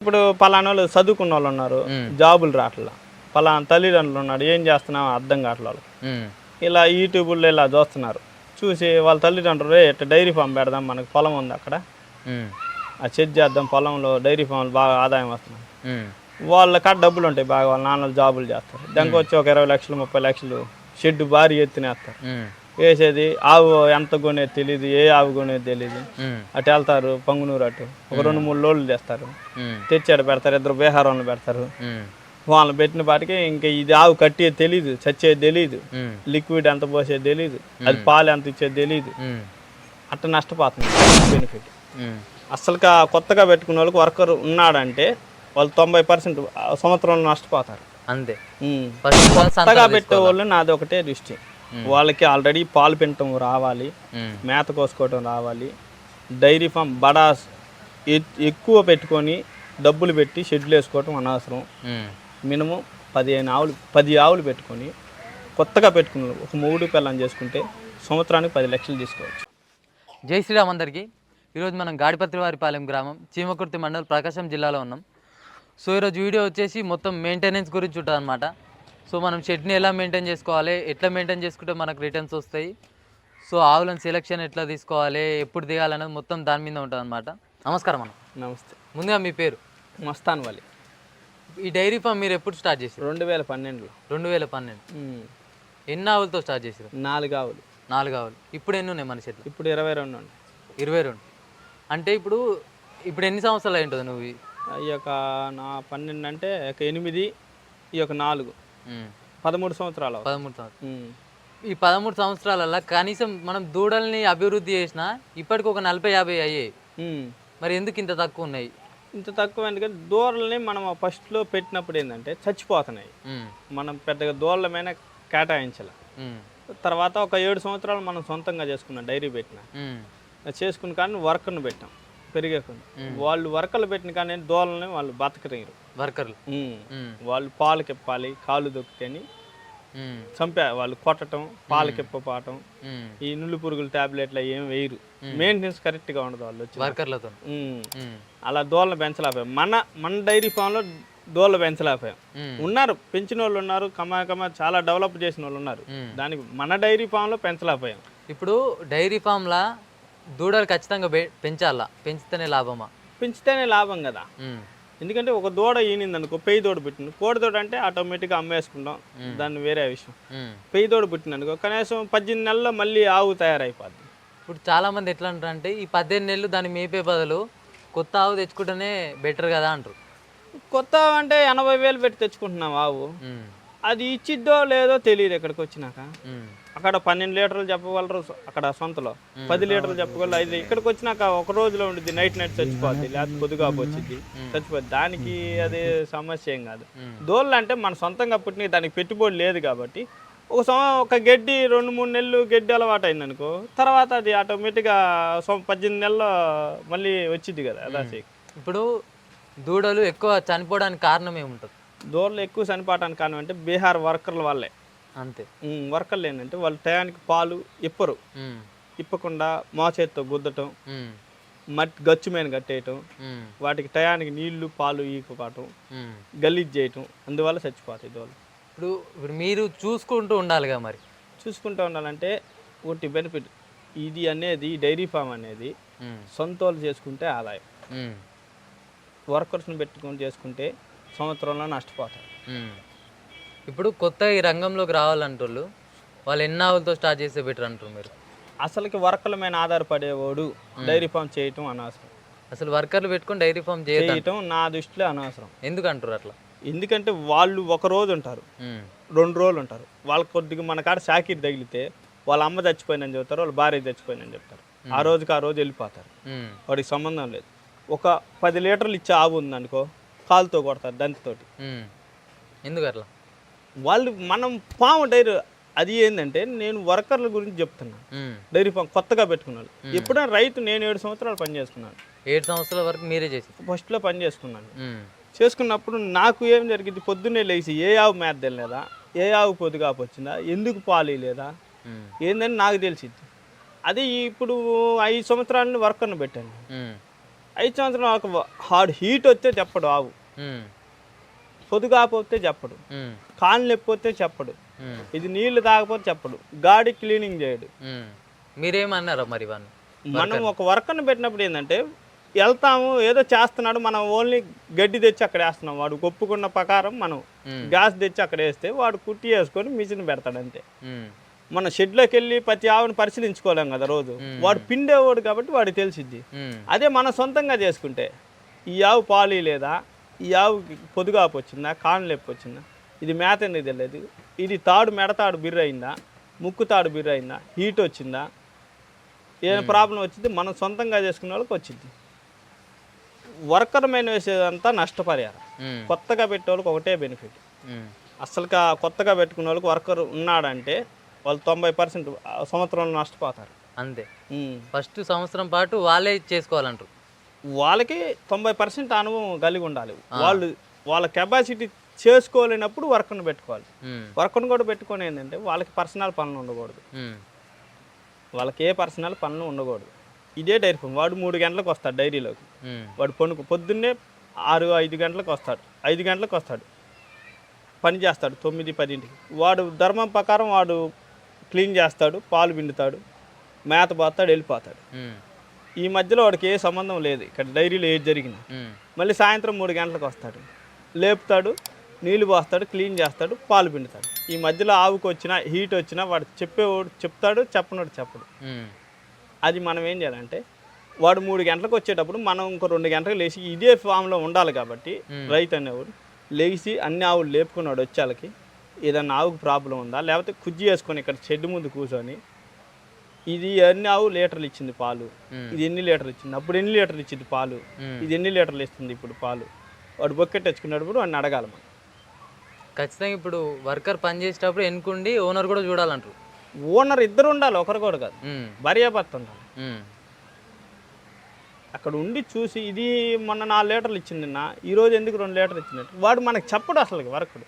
ఇప్పుడు పలానా వాళ్ళు చదువుకున్న వాళ్ళు ఉన్నారు జాబులు రావట్లా. పలానా తల్లిదండ్రులు ఉన్నాడు ఏం చేస్తున్నాం అర్థం కావట్లేదు ఇలా యూట్యూబ్లో ఇలా చూస్తున్నారు. చూసి వాళ్ళ తల్లిదండ్రులు "రే, ఇట్ట డైరీ ఫామ్ పెడదాం మనకు పొలం ఉంది అక్కడ. ఆ చెక్ చేద్దాం పొలంలో డైరీ ఫామ్లు బాగా ఆదాయం వస్తున్నాయి వాళ్ళ కాడ డబ్బులు ఉంటాయి బాగా వాళ్ళ నాన్నలు జాబులు చేస్తారు. దానికి వచ్చి ఒక ఇరవై లక్షలు ముప్పై లక్షలు షెడ్ భారీ ఎత్తునేస్తారు వేసేది ఆవు ఎంత కొనేది తెలియదు ఏ ఆవు కొనేది తెలియదు అటు వెళ్తారు పంగునూరు అటు. ఒక రెండు మూడు లోళ్ళు తెస్తారు. తెచ్చాడు పెడతారు ఇద్దరు బీహారంలో పెడతారు. వాళ్ళని పెట్టిన పాటికి ఇంకా ఇది ఆవు కట్టేది తెలీదు చచ్చేది ఉమ్, లిక్విడ్ ఎంత పోసేది తెలీదు అది పాలు ఎంత ఇచ్చేది తెలీదు. ఉమ్, అట్ట నష్టపోతుంది. బెనిఫిట్ అసలు కొత్తగా పెట్టుకున్న వాళ్ళకి వర్కర్ ఉన్నాడంటే వాళ్ళు తొంభై పర్సెంట్ సంవత్సరంలో నష్టపోతారు. అంతే. కొత్తగా పెట్టే వాళ్ళు నాది ఒకటే దృష్టి. వాళ్ళకి ఆల్రెడీ పాలు పిండటం రావాలి ఉమ్, మేత కోసుకోవటం రావాలి డైరీ ఫామ్ బడా ఎక్కువ పెట్టుకొని డబ్బులు పెట్టి షెడ్లు వేసుకోవటం అనవసరం. ఉమ్, మినిమం పదిహేను ఆవులు పది ఆవులు పెట్టుకొని కొత్తగా పెట్టుకున్న ఒక మూడు పిల్లని చేసుకుంటే సంవత్సరానికి పది లక్షలు తీసుకోవచ్చు. జై శ్రీరామ్ అందరికీ. ఈరోజు మనం గాడిపత్రివారిపాలెం గ్రామం చీమకుర్తి మండలం ప్రకాశం జిల్లాలో ఉన్నాం. సో ఈరోజు వీడియో వచ్చేసి మొత్తం మెయింటెనెన్స్ గురించి ఉంటుంది అనమాట సో మనం షెడ్ని ఎలా మెయింటైన్ చేసుకోవాలి ఎట్లా మెయింటైన్ చేసుకుంటే మనకు రిటర్న్స్ వస్తాయి సో ఆవులను సెలెక్షన్ ఎట్లా తీసుకోవాలి ఎప్పుడు దిగాలనేది మొత్తం దాని మీద ఉంటుంది అనమాట నమస్కారం అన్న. నమస్తే. ముందుగా మీ పేరు? మస్తాన్ వాలి. ఈ డైరీ ఫామ్ మీరు ఎప్పుడు స్టార్ట్ చేశారు? రెండు వేల పన్నెండులో. రెండు వేల పన్నెండు. ఎన్ని ఆవులతో స్టార్ట్ చేశారు? నాలుగు ఆవులు. నాలుగు ఆవులు. ఇప్పుడు ఎన్ని ఉన్నాయి మన షెడ్లు? ఇప్పుడు ఇరవై రెండు ఉన్నాయి. ఇరవై రెండు. అంటే ఇప్పుడు ఇప్పుడు ఎన్ని సంవత్సరాలు అయి ఉంటుంది నువ్వు? ఈ- యొక్క నా పన్నెండు అంటే ఒక ఎనిమిది ఈ యొక్క నాలుగు. పదమూడు సంవత్సరాలు. పదమూడు సంవత్సరాలు. ఈ పదమూడు సంవత్సరాలలో కనీసం మనం దూడల్ని అభివృద్ధి చేసినా ఇప్పటికి ఒక నలభై యాభై అయ్యాయి. మరి ఎందుకు ఇంత తక్కువ ఉన్నాయి? ఇంత తక్కువ ఎందుకంటే దూరల్ని మనం ఫస్ట్లో పెట్టినప్పుడు ఏంటంటే చచ్చిపోతున్నాయి. మనం పెద్దగా దూరల మీద కేటాయించాలి తర్వాత ఒక ఏడు సంవత్సరాలు మనం సొంతంగా చేసుకున్నాం డైరీ పెట్టిన. చేసుకుని కానీ వర్కర్ను పెట్టాం. పెరిగేకుండా వాళ్ళు వర్కర్లు పెట్టిన కానీ దూరల్ని వాళ్ళు బతకలేరు వర్కర్లు. వాళ్ళు పాలు ఇప్పాలి కాళ్ళు దొక్కితేని చంపే వాళ్ళు కొట్టడం పాలు కిప్పపాటం ఈ నుళ్ళు పురుగుల టాబ్లెట్లు ఏం వేయరు. మెయింటెనెన్స్ కరెక్ట్గా ఉండదు వాళ్ళు వచ్చి వర్కర్లతో అలా దోళ్ళను పెంచలేకపోయాం. మన మన డైరీ ఫామ్లో దోళ్ళ పెంచలేకపోయాం. ఉమ్, ఉన్నారు పెంచిన వాళ్ళు ఉన్నారు కమా కమా చాలా డెవలప్ చేసిన వాళ్ళు ఉన్నారు. దానికి మన డైరీ ఫామ్లో పెంచలేకపోయాం. ఇప్పుడు డైరీ ఫామ్లా దూడలు ఖచ్చితంగా పెంచాలా? పెంచితేనే లాభమా? పెంచితేనే లాభం కదా. ఎందుకంటే ఒక దూడ ఈనింది అనుకో పెయ్యి దూడ పుట్టింది. కోడి దూడ అంటే ఆటోమేటిక్గా అమ్మేసుకుంటాం. దాన్ని వేరే విషయం. పెయ్యి దూడ పుట్టింది అనుకో కనీసం పద్దెనిమిది నెలల్లో మళ్ళీ ఆవు తయారైపోద్ది. ఇప్పుడు చాలా మంది ఎట్లా అంటారు అంటే ఈ పద్దెనిమిది నెలలు దాన్ని మేపే బదులు కొత్త ఆవు తెచ్చుకుంటేనే బెటర్ కదా అంటారు. కొత్త అంటే ఎనభై వేలు పెట్టి తెచ్చుకుంటున్నాం ఆవు. అది ఇచ్చిద్దో లేదో తెలియదు ఇక్కడికి వచ్చినాక. అక్కడ పన్నెండు లీటర్లు చెప్పగలరు అక్కడ సొంతలో. పది లీటర్లు చెప్పగలరు. ఐదు ఇక్కడికి వచ్చినాక ఒక రోజులో ఉండిద్ది నైట్ నైట్ చచ్చిపోద్ది లేకపోతే పొద్దుగా వచ్చింది చచ్చిపోద్ది. దానికి అది సమస్య ఏం కాదు. దోళ్ళు అంటే మన సొంతంగా పుట్టిన దానికి పెట్టుబడి లేదు కాబట్టి ఒక సం- ఒక గడ్డి రెండు మూడు నెలలు గడ్డి అలవాటు అయింది అనుకో తర్వాత అది ఆటోమేటిక్గా సం- పద్దెనిమిది నెలల్లో మళ్ళీ వచ్చింది కదా అదా ఇప్పుడు దూడలు ఎక్కువ చనిపోవడానికి కారణం ఏముంటుంది? దోళ్ళు ఎక్కువ చనిపోవటానికి కారణం అంటే బీహార్ వర్కర్ల వల్లే. అంతే. వర్కర్లు ఏంటంటే వాళ్ళు టయానికి పాలు ఇప్పరు. ఇప్పకుండా మోచేత్తో గుద్దటం ఉమ్, మట్టి గచ్చు మీద కట్టేయటం వాటికి టయానికి నీళ్ళు పాలు ఈకపోవటం. గలీజ్ చేయటం అందువల్ల చచ్చిపోతాయి దోళ్ళు ఇప్పుడు ఇప్పుడు మీరు చూసుకుంటూ ఉండాలిగా మరి. చూసుకుంటూ ఉండాలంటే ఒకటి బెనిఫిట్. ఇది అనేది డైరీ ఫామ్ అనేది సొంతోళ్ళు చేసుకుంటే ఆదాయం. వర్కర్స్ని పెట్టుకొని చేసుకుంటే సంవత్సరంలో నష్టపోతారు. ఇప్పుడు కొత్త ఈ రంగంలోకి రావాలంటోళ్ళు వాళ్ళు ఎన్ని ఆవులతో స్టార్ట్ చేస్తే బెటర్ అంటారు మీరు? అసలుకి వర్కర్ల మీద ఆధారపడేవాడు డైరీ ఫామ్ చేయటం అనవసరం. అసలు వర్కర్లు పెట్టుకొని డైరీ ఫామ్ చేయటం నా దృష్టిలో అనవసరం. ఎందుకు అంటారు అట్లా? ఎందుకంటే వాళ్ళు ఒక రోజు ఉంటారు. రెండు రోజులు ఉంటారు. వాళ్ళకి కొద్దిగా మన కాడ షాకీర్ తగిలితే వాళ్ళ అమ్మ చచ్చిపోయిందని చెప్తారు వాళ్ళ భార్య చచ్చిపోయిందని చెప్తారు. ఆ రోజుకి ఆ రోజు వెళ్ళిపోతారు. వాడికి సంబంధం లేదు. ఒక పది లీటర్లు ఇచ్చే ఆవు ఉందనుకో కాలుతో కొడతారు దంతితోటి. ఎందుకు అట్లా? వాళ్ళు మనం పాము డైరీ అది ఏంటంటే నేను వర్కర్ల గురించి చెప్తున్నాను ఉమ్. డైరీ ఫామ్ కొత్తగా పెట్టుకున్నాను ఎప్పుడైనా రైతు నేను ఏడు సంవత్సరాలు పని చేసుకున్నాను. ఏడు సంవత్సరాల వరకు మీరే చేసి ఫస్ట్లో పని చేసుకున్నాను. చేసుకున్నప్పుడు నాకు ఏం జరిగింది? పొద్దున్నే లేచి ఏ ఆవు మేత తెలియదా? ఏ ఆవు పొద్దుగాపు వచ్చిందా? ఎందుకు పాలు లేదా ఏందని నాకు తెలిసింది అదే ఇప్పుడు ఐదు సంవత్సరాలని వర్కర్ను పెట్టాను. ఐదు సంవత్సరాలు ఒక హార్డ్ హీట్ వస్తే చెప్పడు ఆవు. పొదుగాపోతే చెప్పడు. నొప్పి వస్తే చెప్పడు. ఇది నీళ్ళు తాగకపోతే చెప్పడు. గాడి క్లీనింగ్ చేయడు. మీరేమన్నారా మరి మనం ఒక వర్కర్ని పెట్టినప్పుడు ఏంటంటే వెళ్తాము ఏదో చేస్తున్నాడు మనం ఓన్లీ గడ్డి తెచ్చి అక్కడ వేస్తున్నాం. వాడు ఒప్పుకున్న ప్రకారం మనం గ్యాస్ తెచ్చి అక్కడ వేస్తే వాడు కుట్టి వేసుకొని మిషన్ పెడతాడు అంతే. మన షెడ్లోకి వెళ్ళి ప్రతి ఆవుని పరిశీలించుకోలేం కదా రోజు. వాడు పిండేవాడు కాబట్టి వాడికి తెలిసిద్ది. అదే మనం సొంతంగా చేసుకుంటే ఈ ఆవు పాలు లేదా ఈ ఆవుకి పొదుగాపు వచ్చిందా? కాళ్ళు నొప్పి వచ్చిందా? ఇది మేత అనేది తెలియదు? ఇది తాడు మెడతాడు బిర్ర అయిందా ముక్కు తాడు బిర్ర అయిందా హీట్ వచ్చిందా? ఏ ప్రాబ్లం వచ్చింది మనం సొంతంగా చేసుకునే వాళ్ళకి వచ్చింది. వర్కర్ మీద వేసేదంతా నష్టపరిహారం. కొత్తగా పెట్టే వాళ్ళకి ఒకటే బెనిఫిట్. ఉమ్, అసలు కొత్తగా పెట్టుకునే వాళ్ళకి వర్కర్ ఉన్నాడంటే వాళ్ళు తొంభై పర్సెంట్ సంవత్సరంలో నష్టపోతారు. అంతే. ఫస్ట్ సంవత్సరం పాటు వాళ్ళే చేసుకోవాలంటారు. వాళ్ళకి తొంభై పర్సెంట్ అనుభవం కలిగి ఉండాలి. వాళ్ళు వాళ్ళ కెపాసిటీ చేసుకోలేనప్పుడు వర్క్ను పెట్టుకోవాలి. వర్క్ను కూడా పెట్టుకొని ఏంటంటే వాళ్ళకి పర్సనల్ పనులు ఉండకూడదు. వాళ్ళకి ఏ పర్సనల్ పనులు ఉండకూడదు. ఇదే డైరీ ఫామ్. వాడు మూడు గంటలకు వస్తాడు డైరీలోకి. వాడు పనుకు పొద్దున్నే ఆరు ఐదు గంటలకు వస్తాడు. ఐదు గంటలకు వస్తాడు. పని చేస్తాడు తొమ్మిది పదింటికి. వాడు ధర్మం ప్రకారం వాడు క్లీన్ చేస్తాడు పాలు పిండుతాడు మేత పోతాడు వెళ్ళిపోతాడు. ఈ మధ్యలో వాడికి ఏ సంబంధం లేదు. ఇక్కడ డైరీలో ఏది జరిగినా ఉమ్, మళ్ళీ సాయంత్రం మూడు గంటలకు వస్తాడు. లేపుతాడు నీళ్ళు పోస్తాడు క్లీన్ చేస్తాడు పాలు పిండుతాడు. ఈ మధ్యలో ఆవుకు వచ్చినా హీట్ వచ్చినా వాడు చెప్పేవాడు చెప్తాడు చెప్పనోడు చెప్పడు. అది మనం ఏం చేయాలంటే వాడు మూడు గంటలకు వచ్చేటప్పుడు మనం ఇంకో రెండు గంటలకు లేచి ఇదే ఫామ్లో ఉండాలి కాబట్టి రైతు అనేవాడు లేచి అన్ని ఆవులు లేపుకున్నాడు వచ్చేళ్ళకి. ఏదన్నా ఆవుకు ప్రాబ్లం ఉందా? లేకపోతే కుజ్జి వేసుకొని ఇక్కడ షెడ్ ముందు కూర్చొని ఇది ఎన్ని ఆవు లీటర్లు ఇచ్చింది పాలు. ఇది ఎన్ని లీటర్లు ఇచ్చింది? అప్పుడు ఎన్ని లీటర్లు ఇచ్చింది పాలు. ఇది ఎన్ని లీటర్లు ఇస్తుంది ఇప్పుడు పాలు? వాడు బొక్కెట్ తెచ్చుకున్నప్పుడు వాడిని అడగాలి మనం. ఖచ్చితంగా ఇప్పుడు వర్కర్ పని చేసేటప్పుడు ఎన్నుకుండి ఓనర్ కూడా చూడాలంటారు. ఓనర్ ఇద్దరు ఉండాలి ఒకరు కూడా కాదు. ఉమ్, భార్యాభర్త ఉండాలి. అక్కడ ఉండి చూసి ఇది మొన్న నాలుగు లీటర్లు ఇచ్చింది నిన్న ఈ రోజు ఎందుకు రెండు లీటర్లు ఇచ్చినట్టు వాడు మనకు చెప్పడు అసలు వర్కుడు.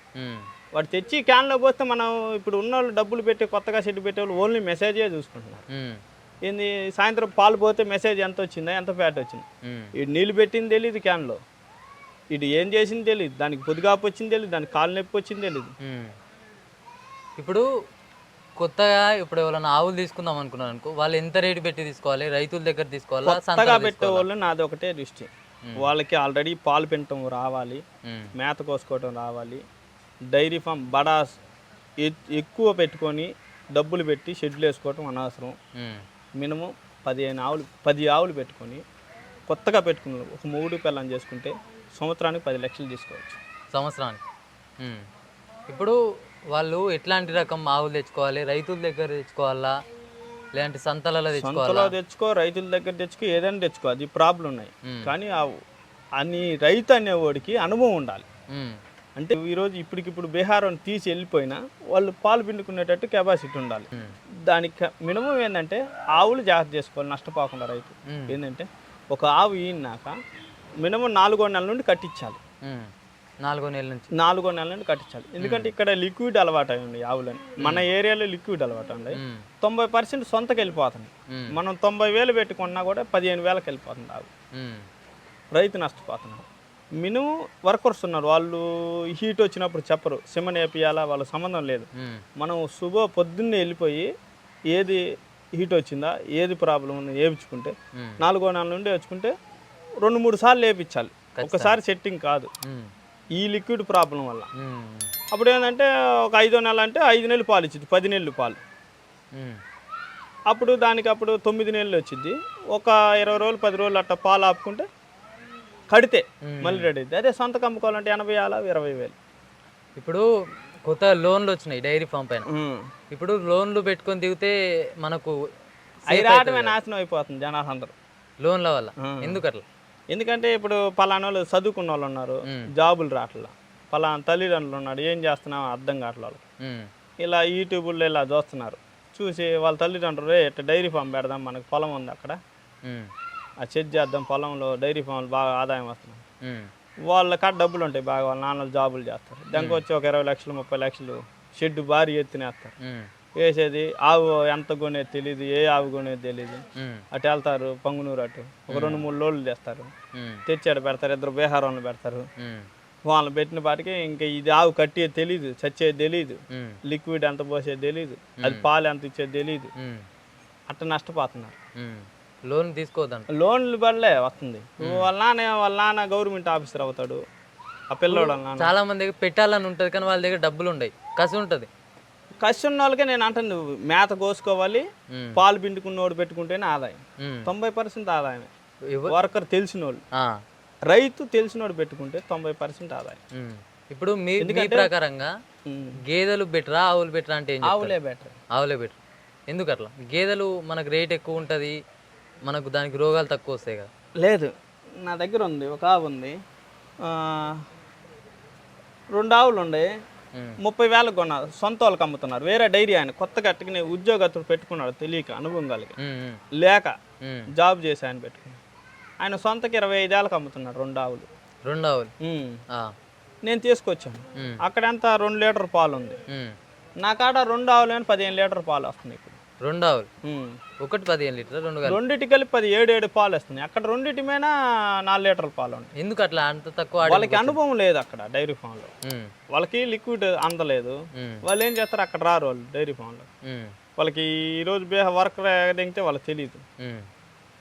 వాడు తెచ్చి క్యాన్లో పోస్తే మనం ఇప్పుడు ఉన్న వాళ్ళు డబ్బులు పెట్టి కొత్తగా షెడ్ పెట్టే వాళ్ళు ఓన్లీ మెసేజే చూసుకుంటున్నారు. ఉమ్, ఏంది సాయంత్రం పాలు పోతే మెసేజ్ ఎంత వచ్చిందా ఎంత ఫ్యాట్ వచ్చింది? ఇది నీళ్ళు పెట్టింది తెలియదు క్యాన్లో. ఇది ఏం చేసింది తెలియదు దానికి పొదిగాపు వచ్చింది తెలియదు దానికి కాలు నొప్పి వచ్చింది తెలియదు. ఇప్పుడు కొత్తగా ఇప్పుడు ఎవరైనా ఆవులు తీసుకుందాం అనుకున్నాను అనుకో వాళ్ళు ఎంత రేటు పెట్టి తీసుకోవాలి రైతుల దగ్గర తీసుకోవాలా కొత్తగా పెట్టే? వాళ్ళు నాది ఒకటే దృష్టి వాళ్ళకి ఆల్రెడీ పాలు పెంటం రావాలి మేత కోసుకోవటం రావాలి డైరీ ఫామ్ బడా ఎ- ఎక్కువ పెట్టుకొని డబ్బులు పెట్టి షెడ్యూల్ వేసుకోవటం అనవసరం. మినిమం పదిహేను ఆవులు పది ఆవులు పెట్టుకొని కొత్తగా పెట్టుకున్నారు ఒక మూడు పిల్లని చేసుకుంటే సంవత్సరానికి పది లక్షలు తీసుకోవచ్చు. సంవత్సరానికి. ఇప్పుడు వాళ్ళు ఎట్లాంటి రకం ఆవులు తెచ్చుకోవాలి? రైతుల దగ్గర తెచ్చుకోవాలా? లేదంటే సంతలలో సొంతలో తెచ్చుకో రైతుల దగ్గర తెచ్చుకో ఏదైనా తెచ్చుకో. అది ప్రాబ్లం ఉన్నాయి. కానీ అని రైతు అనేవాడికి అనుభవం ఉండాలి. అంటే ఈరోజు ఇప్పటికిప్పుడు బీహారం తీసి వెళ్ళిపోయినా వాళ్ళు పాలు పిండుకునేటట్టు కెపాసిటీ ఉండాలి. దానికి మినిమం ఏంటంటే ఆవులు జాగ్రత్త చేసుకోవాలి నష్టపోకుండా రైతు. ఏంటంటే ఒక ఆవు ఈనాక మినిమం నాలుగో నెలల నుండి కట్టించాలి. నాలుగో నెలల నుంచి. నాలుగో నెలల నుండి కట్టించాలి. ఎందుకంటే ఇక్కడ లిక్విడ్ అలవాటు అయి ఉంది ఆవులని. మన ఏరియాలో లిక్విడ్ అలవాటు ఉమ్, తొంభై పర్సెంట్ సొంతకి వెళ్ళిపోతుంది. మనం తొంభై వేలు పెట్టుకున్నా కూడా పదిహేను వేలకు వెళ్ళిపోతుంది ఆవు. రైతు నష్టపోతున్నాడు. మినిమం వర్కర్స్ ఉన్నారు. వాళ్ళు హీట్ వచ్చినప్పుడు చెప్పరు. సిమన్ వేపియాలా? వాళ్ళ సంబంధం లేదు. మనం శుభ పొద్దున్నే వెళ్ళిపోయి ఏది హీట్ వచ్చిందా ఏది ప్రాబ్లం ఉంది వేయించుకుంటే నాలుగో నెలల నుండి వేయించుకుంటే రెండు మూడు సార్లు వేయించాలి. ఒకసారి సెట్టింగ్ కాదు. ఈ లిక్విడ్ ప్రాబ్లం వల్ల. అప్పుడు ఏంటంటే ఒక ఐదో నెల అంటే ఐదు నెలలు పాలు ఇచ్చింది. పది నెలలు పాలు. అప్పుడు దానికి అప్పుడు తొమ్మిది నెలలు వచ్చింది. ఒక ఇరవై రోజులు పది రోజులు అట్ట పాలు ఆపుకుంటే కడితే మళ్ళీ రెడీ అవుతుంది అదే సొంతకు అమ్ముకోవాలంటే ఎనభై వేల ఇరవై వేలు. ఇప్పుడు కొత్త లోన్లు వచ్చినాయి డైరీ ఫామ్ పైన. ఇప్పుడు లోన్లు పెట్టుకొని దిగితే మనకు అవి రావడమే నాశనం అయిపోతుంది జనాలు అందరూ లోన్ల వల్ల. ఎందుకు అట్లా? ఎందుకంటే ఇప్పుడు పలానా వాళ్ళు చదువుకున్న వాళ్ళు ఉన్నారు. జాబులు రావట్లా. పలానా తల్లిదండ్రులు ఉన్నాడు ఏం చేస్తున్నావు అర్థం కావట్లేదు ఇలా యూట్యూబ్లో ఇలా చూస్తున్నారు. చూసి వాళ్ళ తల్లిదండ్రులు "ఏ, ఇట్ట డైరీ ఫామ్ పెడదాం మనకు పొలం ఉంది అక్కడ. ఆ చెక్ చేద్దాం పొలంలో డైరీ ఫామ్లు బాగా ఆదాయం వస్తుంది ఉమ్, వాళ్ళ కాడ డబ్బులు ఉంటాయి బాగా వాళ్ళ నాన్నలు జాబులు చేస్తారు. దానికి వచ్చి ఒక ఇరవై లక్షలు ముప్పై లక్షలు షెడ్ భారీ ఎత్తునేస్తారు వేసేది ఆవు ఎంత కొనేది తెలియదు ఏ ఆవు కొనేది తెలియదు అటు వెళ్తారు పంగునూరు అటు. ఒక రెండు మూడు లోళ్ళు తెస్తారు. తెచ్చాడు పెడతారు ఇద్దరు బీహారంలో పెడతారు. ఉమ్, వాళ్ళని పెట్టిన పాటికి ఇంకా ఇది ఆవు కట్టేది తెలియదు చచ్చేది తెలియదు లిక్విడ్ ఎంత పోసేది తెలియదు అది పాలు ఎంత ఇచ్చేది తెలియదు అట్ట నష్టపోతున్నారు. లోన్ తీసుకోవద్దంట. లోన్లు బల్లే వస్తుంది. వాళ్ళ నాన్న వాళ్ళ నాన్న గవర్నమెంట్ ఆఫీసర్ అవుతాడు. ఆ పిల్లోడు వాళ్ళ నాన్న. చాలా మంది దగ్గర పెట్టాలని ఉంటుంది కానీ వాళ్ళ దగ్గర డబ్బులు ఉండవు కసి ఉంటుంది. కసి ఉన్న వాళ్ళకే నేను అంటాను మేత కోసుకోవాలి ఉమ్, పాలు పిండుకున్నోడు పెట్టుకుంటేనే ఆదాయం. ఉమ్. తొంభై పర్సెంట్ ఆదాయమే. ఎవ- వర్కర్ తెలిసిన వాళ్ళు ఆ, రైతు తెలిసినోడు పెట్టుకుంటే తొంభై పర్సెంట్ ఆదాయం. ఉమ్. ఇప్పుడు మీ మీ ప్రకారంగా ఉమ్. గేదెలు బెటరా ఆవులు బెటరా అంటే ఏం చెప్తారు? ఆవులే బెటర్. ఆవులే బెటర్. ఎందుకు అట్లా గేదెలు మనకు రేట్ ఎక్కువ ఉంటుంది మనకు దానికి రోగాలు తక్కువ వస్తాయి కదా. లేదు నా దగ్గర ఉంది ఒక ఆవు ఉంది. రెండు ఆవులు ఉండే. ముప్పై వేలకు కొన్నారు సొంత వాళ్ళకి అమ్ముతున్నారు. వేరే డైరీ ఆయన కొత్తగా అట్టుకుని ఉద్యోగస్తుడు పెట్టుకున్నాడు తెలియక అనుభవం కలిగి. లేక. జాబ్ చేసి ఆయన పెట్టుకున్నాడు. ఆయన సొంతకి ఇరవై ఐదేళ్ళకి అమ్ముతున్నాడు రెండు ఆవులు. రెండు ఆవులు? నేను తీసుకొచ్చాను. అక్కడ ఎంత? రెండు లీటర్ పాలు ఉంది. నా కాడ రెండు ఆవులు పదిహేను లీటర్ పాలు వస్తున్నాయి ఇప్పుడు. రెండు ఆవులు. ఒకటి పదిహేను లీటర్ రెండు రెండిటి కలిపి పది ఏడు ఏడు పాలు వస్తున్నాయి అక్కడ రెండిటి మీద నాలుగు లీటర్ల పాలు ఉంటాయి ఎందుకు అట్లా అంత తక్కువ వాళ్ళకి అనుభవం లేదు అక్కడ డైరీ ఫామ్లో. ఉమ్, వాళ్ళకి లిక్విడ్ అందలేదు. వాళ్ళు ఏం చేస్తారు? అక్కడ రారు వాళ్ళు డైరీ ఫామ్లో. ఉమ్, వాళ్ళకి ఈరోజు బే వర్క్ దిగితే వాళ్ళకి తెలియదు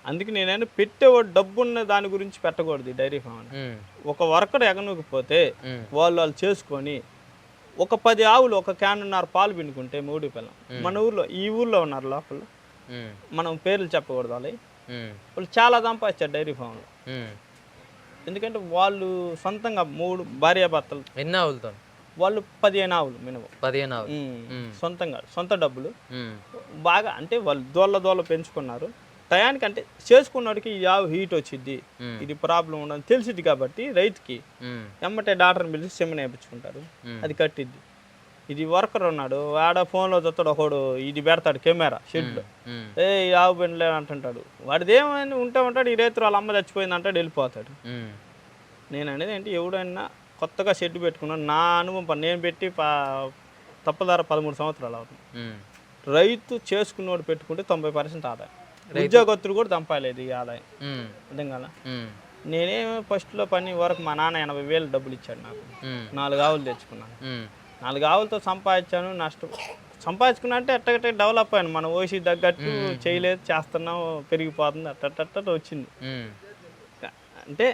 అందుకే నేనైనా పెట్టేవాడు డబ్బున్న దాని గురించి పెట్టకూడదు ఈ డైరీ ఫామ్ ఒక వర్కర్ ఎగనూకపోతే వాళ్ళు వాళ్ళు చేసుకొని ఒక పది ఆవులు ఒక క్యానున్నర పాలు పిండుకుంటే మూడు పిల్లం మన ఊర్లో ఈ ఊర్లో ఉన్నారు లోపల. మనం పేర్లు చెప్పకూడదు వాళ్ళు ఉమ్, వాళ్ళు చాలా సంపాదించారు డైరీ ఫామ్లో. ఉమ్. ఎందుకంటే వాళ్ళు సొంతంగా మూడు భార్యాభర్తలు ఎన్ని ఆవులతో? వాళ్ళు పదిహేను ఆవులు మినిమం. పదిహేను ఆవులు. సొంతంగా సొంత డబ్బులు. బాగా అంటే వాళ్ళు దోళ్ళ దోళ్ళ పెంచుకున్నారు. టయానికి అంటే చేసుకున్నోడికి ఈ ఆవు హీట్ వచ్చింది. ఇది ప్రాబ్లం ఉండదు. తెలిసిద్ది కాబట్టి రైతుకి ఎమ్మటే డాక్టర్ని పిలిచి సెమ్మ నేర్పించుకుంటారు ఉమ్. అది కట్టిద్ది. ఇది వర్కర్ ఉన్నాడు ఆడ ఫోన్లో చూస్తాడు ఒకడు ఇది పెడతాడు కెమెరా షెడ్లో ఏ ఆవు పెండ్లే అంటుంటాడు. వాడిది ఏమైనా ఉంటే ఉంటాడు ఈ రైతు వాళ్ళ అమ్మ చచ్చిపోయింది అంటాడు వెళ్ళిపోతాడు. నేను అనేది ఏంటి ఎవడైనా కొత్తగా షెడ్ పెట్టుకున్నాను నా అనుభవం నేను పెట్టి తప్పదార పదమూడు సంవత్సరాలు అవుతుంది. రైతు చేసుకున్నోడు పెట్టుకుంటే తొంభై పర్సెంట్ ఆదాయం. ఉద్యోగస్తులు కూడా దంపాలేదు ఈ ఆదాయం. అర్థం కదా నేనేమో ఫస్ట్లో పని వరకు మా నాన్న ఎనభై వేలు డబ్బులు ఇచ్చాడు నాకు. నాలుగు ఆవులు తెచ్చుకున్నాను. నాలుగు ఆవులతో సంపాదించాను నష్టం. సంపాదించుకున్నా అంటే ఎట్టగట్ట డెవలప్ అయ్యాను. మన ఓసి తగ్గట్టు చేయలేదు చేస్తున్నాం పెరిగిపోతుంది అట్టట్ట వచ్చింది. అంటే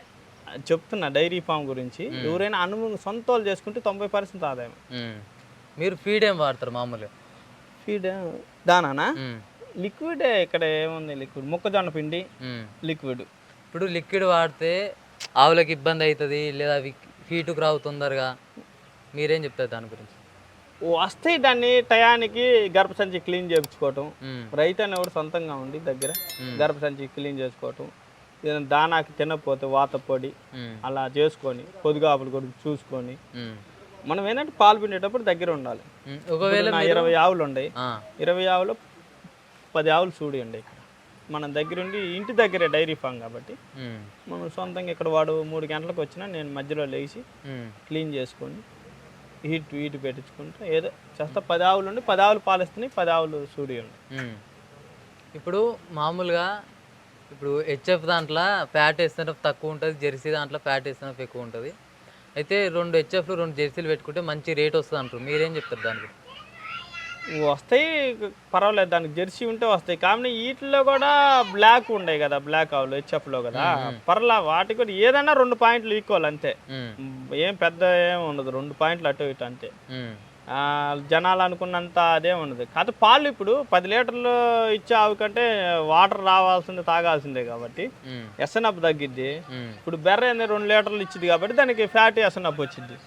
చెప్తున్నా డైరీ ఫామ్ గురించి ఎవరైనా అనుభవం సొంత చేసుకుంటే తొంభై పర్సెంట్ ఆదాయం. మీరు ఫీడ్ ఏం వాడతారు మామూలుగా? ఫీడ్ దానానా? ఉమ్, లిక్విడ్ ఇక్కడ ఏముంది? లిక్విడ్. మొక్కజొన్న పిండి. లిక్విడ్. ఇప్పుడు లిక్విడ్ వాడితే ఆవులకు ఇబ్బంది అవుతుంది లేదా అవి హీటుకు రావు తొందరగా. మీరేం చెప్తారు దాని గురించి? వస్తాయి దాన్ని టయానికి గర్భసంచి క్లీన్ చేయించుకోవటం. రైతు అనేవాడు సొంతంగా ఉండి దగ్గర గర్భసంచి క్లీన్ చేసుకోవటం. ఏదైనా దానాకి తినకపోతే వాత పొడి అలా చేసుకొని పొదుగాపులు కూడా చూసుకొని. మనం ఏంటంటే పాలు పిండేటప్పుడు దగ్గర ఉండాలి. ఒకవేళ ఇరవై ఆవులు ఉన్నాయి ఆ, ఇరవై ఆవులు పది ఆవులు చూడి ఉండే ఇక్కడ. మనం దగ్గరుండి ఇంటి దగ్గరే డైరీ ఫామ్ కాబట్టి మనం సొంతంగా ఇక్కడ వాడు మూడు గంటలకు వచ్చినా నేను మధ్యలో లేచి క్లీన్ చేసుకొని హీట్ హీట్ పెట్టించుకుంటూ ఏదో చేస్తా పది ఆవులు ఉండి పది ఆవులు పాలిస్తున్నాయి పది ఆవులు సూడి ఉండి. ఇప్పుడు మామూలుగా ఇప్పుడు హెచ్ఎఫ్ దాంట్లో ఫ్యాట్ వేస్తున్న తక్కువ ఉంటుంది జెర్సీ దాంట్లో ఫ్యాట్ వేస్తున్న ఎక్కువ ఉంటుంది. అయితే రెండు హెచ్ఎఫ్లు రెండు జెర్సీలు పెట్టుకుంటే మంచి రేట్ వస్తుంది అంటారు మీరేం చెప్తారు దానికి వస్తాయి పర్వాలేదు దానికి జెర్సీ ఉంటే వస్తాయి. కానీ వీటిలో కూడా బ్లాక్ ఉన్నాయి కదా బ్లాక్ ఆవులు హెచ్ఎఫ్లో కదా. పర్లా వాటికి కూడా ఏదైనా రెండు పాయింట్లు ఈక్వల్ అంతే. ఏం పెద్ద ఏం ఉండదు రెండు పాయింట్లు అటు ఇటు అంతే. జనాలు అనుకున్నంత అదే ఉండదు. కాదు పాలు ఇప్పుడు పది లీటర్లు ఇచ్చే ఆవు కంటే వాటర్ రావాల్సిందే తాగాల్సిందే కాబట్టి ఉమ్, ఎస్ఎన్అప్ తగ్గిద్ది. ఇప్పుడు బెర్ర అనేది రెండు లీటర్లు ఇచ్చింది కాబట్టి దానికి ఫ్యాట్ ఎస్ఎన్అప్ వచ్చింది